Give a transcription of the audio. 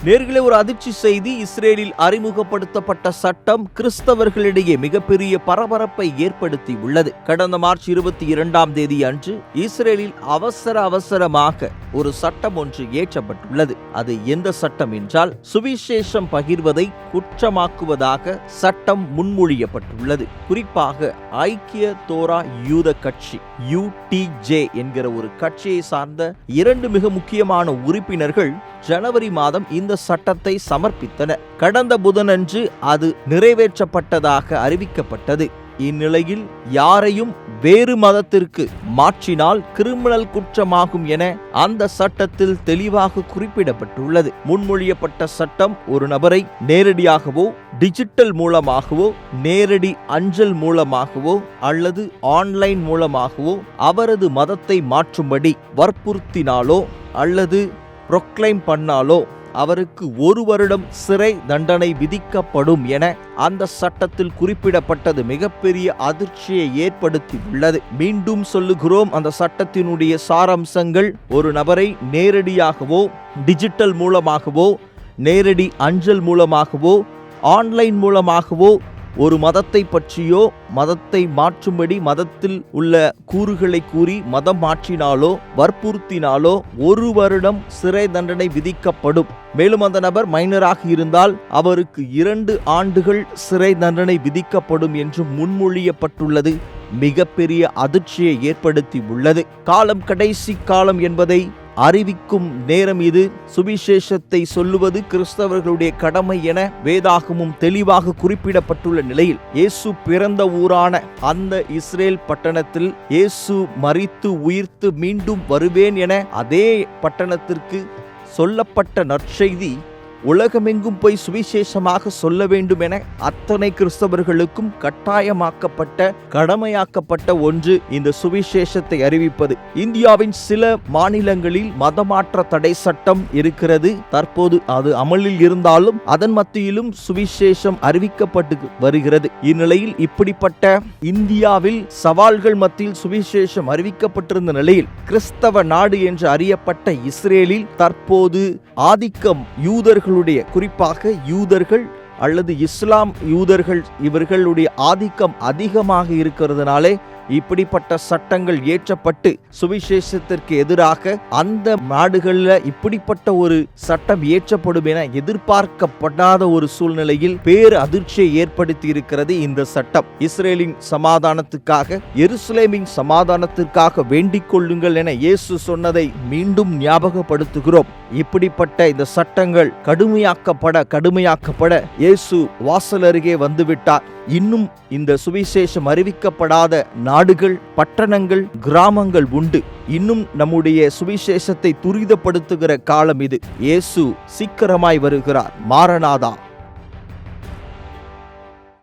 நேர்களே ஒரு அதிர்ச்சி செய்தி இஸ்ரேலில் அறிமுகப்படுத்தப்பட்ட சட்டம் கிறிஸ்தவர்களிடையே மிகப்பெரிய பரபரப்பை ஏற்படுத்தி உள்ளது கடந்த மார்ச் இருபத்தி இரண்டாம் தேதி அன்று இஸ்ரேலில் அவசர அவசரமாக ஒரு சட்டம் ஒன்று இயற்றப்பட்டுள்ளது அது எந்த சட்டம் என்றால் சுவிசேஷம் பகிர்வதை குற்றமாக்குவதாக சட்டம் முன்மொழியப்பட்டுள்ளது. குறிப்பாக ஐக்கிய தோரா யூத கட்சி யூடிஜே என்கிற ஒரு கட்சியை சார்ந்த இரண்டு மிக முக்கியமான உறுப்பினர்கள் ஜனவரி மாதம் இந்த சட்டத்தை சமர்ப்பித்தனர் கடந்த புதனன்று அது நிறைவேற்றப்பட்டதாக அறிவிக்கப்பட்டது. இந்நிலையில் யாரையும் வேறு மதத்திற்கு மாற்றினால் கிரிமினல் குற்றமாகும் என அந்த சட்டத்தில் தெளிவாக குறிப்பிடப்பட்டுள்ளது. முன்மொழியப்பட்ட சட்டம் ஒரு நபரை நேரடியாகவோ டிஜிட்டல் மூலமாகவோ நேரடி அஞ்சல் மூலமாகவோ அல்லது ஆன்லைன் மூலமாகவோ அவரது மதத்தை மாற்றும்படி வற்புறுத்தினாலோ அல்லது ப்ரொக்ளைம் பண்ணாலோ அவருக்கு ஒரு வருடம் சிறை தண்டனை விதிக்கப்படும் என அந்த சட்டத்தில் குறிப்பிடப்பட்டது. மிகப்பெரிய அதிர்ச்சியை ஏற்படுத்தி உள்ளது. மீண்டும் சொல்லுகிறோம் அந்த சட்டத்தினுடைய சாரம்சங்கள் ஒரு நபரை நேரடியாகவோ டிஜிட்டல் மூலமாகவோ நேரடி அஞ்சல் மூலமாகவோ ஆன்லைன் மூலமாகவோ ஒரு மதத்தை பற்றியோ மதத்தை மாற்றும்படி மதத்தில் உள்ள கூறுகளை கூறி மதம் மாற்றினாலோ வற்புறுத்தினாலோ ஒரு வருடம் சிறை தண்டனை விதிக்கப்படும். மேலும் அந்த நபர் மைனராக இருந்தால் அவருக்கு இரண்டு ஆண்டுகள் சிறை தண்டனை விதிக்கப்படும் என்று முன்மொழியப்பட்டுள்ளது. மிகப்பெரிய அதிர்ச்சியை ஏற்படுத்தி உள்ளது. காலம் கடைசி காலம் என்பதை அறிவிக்கும் நேரம் இது. சுவிசேஷத்தை சொல்லுவது கிறிஸ்தவர்களுடைய கடமை என வேதாகமும் தெளிவாக குறிப்பிடப்பட்டுள்ள நிலையில் இயேசு பிறந்த ஊரான அந்த இஸ்ரேல் பட்டணத்தில் இயேசு மறித்து உயிர்த்து மீண்டும் வருவேன் என அதே பட்டணத்திற்கு சொல்லப்பட்ட நற்செய்தி உலகமெங்கும் போய் சுவிசேஷமாக சொல்ல வேண்டும் என அத்தனை கிறிஸ்தவர்களுக்கும் கட்டாயமாக்கப்பட்ட கடமையாக்கப்பட்ட ஒன்று இந்த சுவிசேஷத்தை அறிவிப்பது. இந்தியாவின் சில மாநிலங்களில் மதமாற்ற தடை சட்டம் இருக்கிறது. தற்போது அது அமலில் இருந்தாலும் அதன் மத்தியிலும் சுவிசேஷம் அறிவிக்கப்பட்டு வருகிறது. இந்நிலையில் இப்படிப்பட்ட இந்தியாவில் சவால்கள் மத்தியில் சுவிசேஷம் அறிவிக்கப்பட்டிருந்த நிலையில் கிறிஸ்தவ நாடு என்று அறியப்பட்ட இஸ்ரேலில் தற்போது ஆதிக்கம் யூதர்கள் இவர்களுடைய குறிப்பாக யூதர்கள் அல்லது இஸ்லாம் யூதர்கள் இவர்களுடைய ஆதிக்கம் அதிகமாக இருக்கிறதுனாலே இப்படிப்பட்ட சட்டங்கள் இயற்றப்பட்டு சுவிசேஷத்திற்கு எதிராக அந்த நாடுகளில் இப்படிப்பட்ட ஒரு சட்டம் இயற்றப்படும் என எதிர்பார்க்கப்படாத ஒரு சூழ்நிலையில் பேர் அதிர்ச்சியை ஏற்படுத்தி இருக்கிறது இந்த சட்டம். இஸ்ரேலின் சமாதானத்துக்காக எருசலேமின் சமாதானத்திற்காக வேண்டிக் கொள்ளுங்கள் என இயேசு சொன்னதை மீண்டும் ஞாபகப்படுத்துகிறோம். இப்படிப்பட்ட இந்த சட்டங்கள் கடுமையாக்கப்பட கடுமையாக்கப்பட இயேசு வாசல் அருகே வந்துவிட்டார். இன்னும் இந்த சுவிசேஷம் அறிவிக்கப்படாத நாடுகள் பட்டணங்கள் கிராமங்கள் உண்டு. இன்னும் நம்முடைய சுவிசேஷத்தை துரிதப்படுத்துகிற காலம் இது. இயேசு சீக்கிரமாய் வருகிறார். மாரநாதா